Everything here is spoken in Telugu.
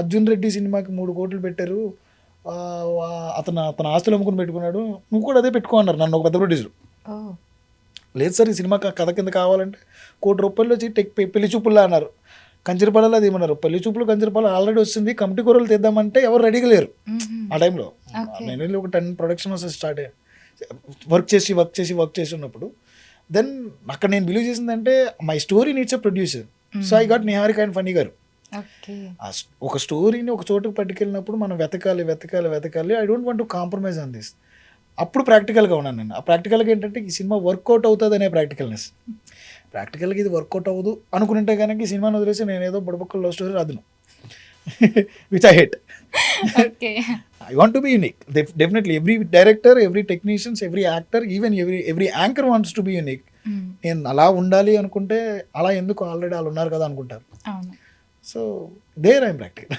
అర్జున్ రెడ్డి సినిమాకి మూడు కోట్లు పెట్టారు. అతను అతను ఆస్తులు అమ్ముకుని పెట్టుకున్నాడు. నువ్వు కూడా అదే పెట్టుకో అన్నారు నన్ను ఒక పెద్ద ప్రొడ్యూసర్ లేదు సార్ ఈ సినిమా కథ కింద కావాలంటే కోటి రూపాయలు వచ్చి టెక్ పెళ్ళి చూపుల్లో అన్నారు. కంచరపాలలో అది ఏమన్నారు? పెళ్ళి చూపులు కంచరపాల ఆల్రెడీ వస్తుంది కమిటీ కూరలు తీద్దామంటే ఎవరు రెడీగా లేరు. ఆ టైంలో. నేను వెళ్ళి ఒక టెన్ ప్రొడక్షన్ హౌసెస్ స్టార్ట్ అయ్యాను వర్క్ చేసి వర్క్ చేసి వర్క్ చేసి ఉన్నప్పుడు దెన్ అక్కడ నేను బిలీవ్ చేసిందంటే my story needs a producer so I got Niharika and Phani garu ఒక స్టోరీని ఒక చోటుకు పట్టుకెళ్ళినప్పుడు మనం వెతకాలి వెతకాలి వెతకాలి. I don't want to compromise on this అప్పుడు ప్రాక్టికల్గా ఉన్నాను నేను. ఆ ప్రాక్టికల్గా ఏంటంటే ఈ సినిమా వర్కౌట్ అవుతుంది అనే ప్రాక్టికల్నెస్ ప్రాక్టికల్గా ఇది వర్కౌట్ అవ్వదు అనుకుంటే కనుక ఈ సినిమాని వదిలేసి నేను ఏదో బుడబొక్కల love story రాదును which I hate I want to be unique definitely every director every technicians every actor even every every anchor wants to be unique. నేను అలా ఉండాలి అనుకుంటే అలా ఎందుకు ఆల్రెడీ వాళ్ళు ఉన్నారు కదా అనుకుంటారు. So there I'm practicing.